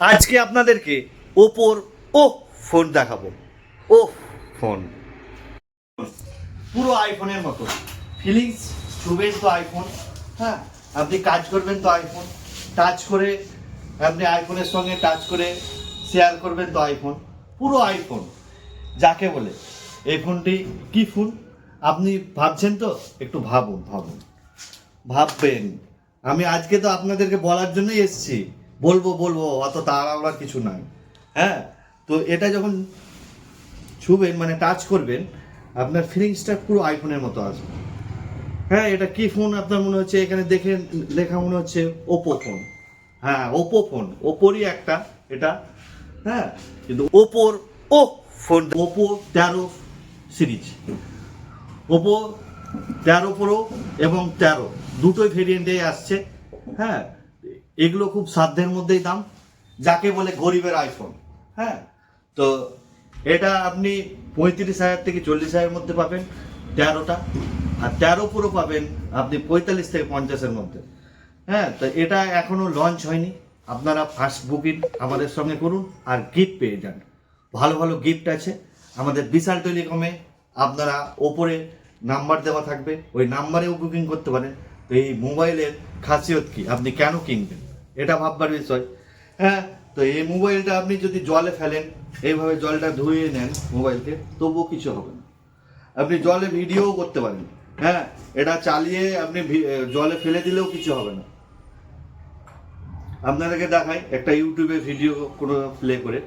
আজকে আপনাদেরকে ওপোর ও ফোন দেখাবো। ও ফোন। পুরো আইফোনের মতো। ফিলিংস ছুবেন তো আইফোন হ্যাঁ? আপনি কাজ করবেন তো আইফোন। টাচ করে আপনি আইফোনের সঙ্গে টাচ করে শেয়ার করবেন তো আইফোন। পুরো আইফোন। যাকে বলে। এই ফোনটি কি ফোন? আপনি ভাবছেন তো? একটু ভাবুন ভাবুন। ভাববেন। আমি আজকে তো আপনাদেরকে বলার জন্যই এসেছি। বলব বলব, অত তাড়াহুড়ার কিছু নাই। হ্যাঁ? তো এটা যখন ছুবেন মানে টাচ করবেন, আপনার ফিলিংসটা পুরো আইফোনের মতো আসবে। হ্যাঁ এটা কি ফোন আপনার মনে হচ্ছে এখানে দেখে লেখা মনে হচ্ছে ওপো ফোন হ্যাঁ ওপো ফোন ওপোরই একটা এটা। হ্যাঁ কিন্তু ওপোর ও ফোন ওপো তেরো সিরিজ ওপো তেরো প্রো এবং তেরো। দুটোই ভেরিয়েন্টে আসছে। হ্যাঁ এগুলো খুব সাধ্যের মধ্যেই দাম। যাকে বলে গরিবের আইফোন হ্যাঁ? তো এটা আপনি পঁয়ত্রিশ হাজার থেকে চল্লিশ হাজারের মধ্যে পাবেন তেরোটা। আর তেরো প্রো পাবেন আপনি পঁয়তাল্লিশ থেকে পঞ্চাশের মধ্যে। হ্যাঁ তো এটা এখনও লঞ্চ হয়নি। আপনারা ফার্স্ট বুকিং আমাদের সঙ্গে করুন আর গিফট পেয়ে যান। ভালো ভালো গিফট আছে। আমাদের বিশাল টেলিকমে আপনারা ওপরে নাম্বার দেওয়া থাকবে। ওই নাম্বারেও বুকিং করতে পারেন। তো এই মোবাইলের খাসিয়ত কি? আপনি কেন কিনবেন? এটা ভাববার বিষয়। হ্যাঁ তো এই মোবাইলটা আপনি যদি জলে ফেলেন, এইভাবে জলটা ধুয়ে নেন মোবাইলকে, তবুও কিছু হবে না। আপনি জলে ভিডিও করতে পারেন। হ্যাঁ এটা চালিয়ে আপনি জলে ফেলে দিলেও কিছু হবে না। আপনাদেরকে দেখাই, একটা ইউটিউবে ভিডিও কোনো প্লে করে।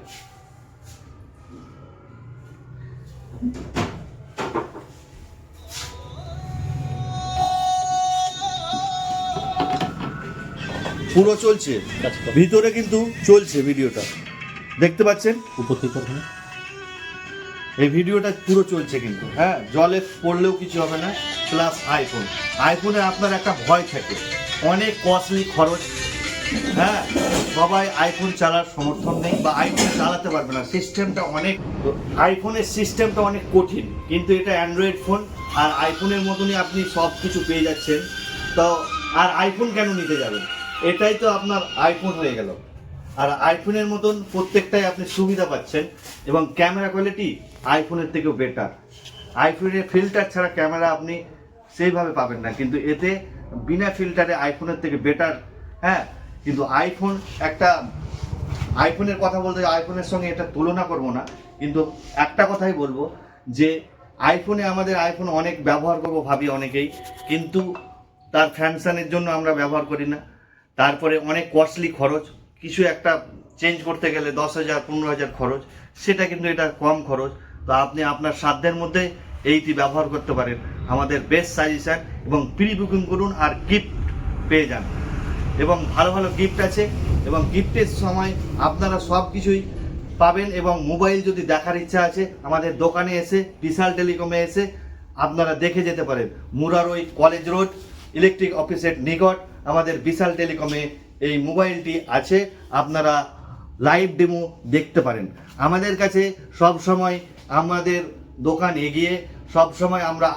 পুরো চলছে। ভিতরে কিন্তু চলছে ভিডিওটা। দেখতে পাচ্ছেন? উপর থেকে এই ভিডিওটা পুরো চলছে কিন্তু। হ্যাঁ জলে পড়লেও কিছু হবে না প্লাস আইফোন আইফোনে আপনার একটা ভয় থাকে। অনেক কস্টলি খরচ। হ্যাঁ সবাই আইফোন চালার সমর্থন নেই বা আইফোন চালাতে পারবে না। সিস্টেমটা অনেক আইফোনের সিস্টেমটা অনেক কঠিন। কিন্তু এটা অ্যান্ড্রয়েড ফোন আর আইফোনের মতনই আপনি সব কিছু পেয়ে যাচ্ছেন। তো আর আইফোন কেন নিতে যাবেন? এটাই তো আপনার আইফোন হয়ে গেল। আর আইফোনের মতন প্রত্যেকটাই আপনি সুবিধা পাচ্ছেন এবং ক্যামেরা কোয়ালিটি আইফোনের থেকেও বেটার আইফোনের ফিল্টার ছাড়া ক্যামেরা আপনি সেইভাবে পাবেন না। কিন্তু এতে বিনা ফিল্টারে আইফোনের থেকে বেটার হ্যাঁ? কিন্তু আইফোন একটা আইফোনের কথা বলতে আইফোনের সঙ্গে এটা তুলনা করব না। কিন্তু একটা কথাই বলব যে আইফোনে আমাদের আইফোন অনেক ব্যবহার করব ভাবি অনেকেই। কিন্তু তার ফ্যানসানের জন্য আমরা ব্যবহার করি না। তারপরে অনেক কস্টলি খরচ, কিছু একটা চেঞ্জ করতে গেলে দশ হাজার, পনেরো হাজার খরচ, সেটা কিন্তু এটা কম খরচ। তো আপনি আপনার সাধ্যের মধ্যে এইটি ব্যবহার করতে পারেন। আমাদের বেস্ট সাজেশান এবং প্রি বুকিং করুন আর গিফট পেয়ে যান। এবং ভালো ভালো গিফট আছে এবং গিফটের সময় আপনারা সব কিছুই পাবেন এবং মোবাইল যদি দেখার ইচ্ছা আছে, আমাদের দোকানে এসে, বিশাল টেলিকমে এসে আপনারা দেখে যেতে পারেন। মুরারই কলেজ রোড ইলেকট্রিক অফিসের নিকট আমাদের বিশাল টেলিকমে এই মোবাইলটি আছে, আপনারা লাইভ ডেমো দেখতে পারেন। আমাদের কাছে সব সময় আমাদের দোকান এগিয়ে সব সময় আমরা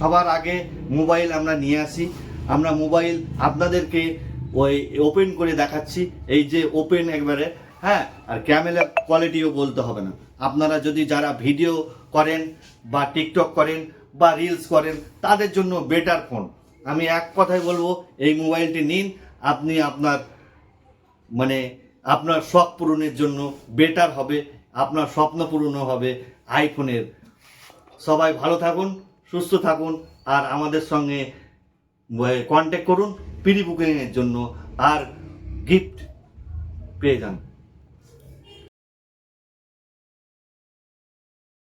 সবার আগে মোবাইল আমরা নিয়ে আসি। আমরা মোবাইল আপনাদেরকে ওই ওপেন করে দেখাচ্ছি। এই যে ওপেন একবারে হ্যাঁ আর ক্যামেরা কোয়ালিটিও বলতে হবে না। আপনারা যদি যারা ভিডিও করেন বা টিকটক করেন বা রিলস করেন, তাদের জন্য বেটার ফোন। আমি এক কথাই বলব, এই মোবাইলটি নিন। আপনি আপনার মানে আপনার শখ পূরণের জন্য বেটার হবে, আপনার স্বপ্ন পূরণও হবে আইফোনের সবাই ভালো থাকুন, সুস্থ থাকুন, আর আমাদের সঙ্গে কন্ট্যাক্ট করুন প্রি বুকিংয়ের জন্য, আর গিফট পেয়ে যান।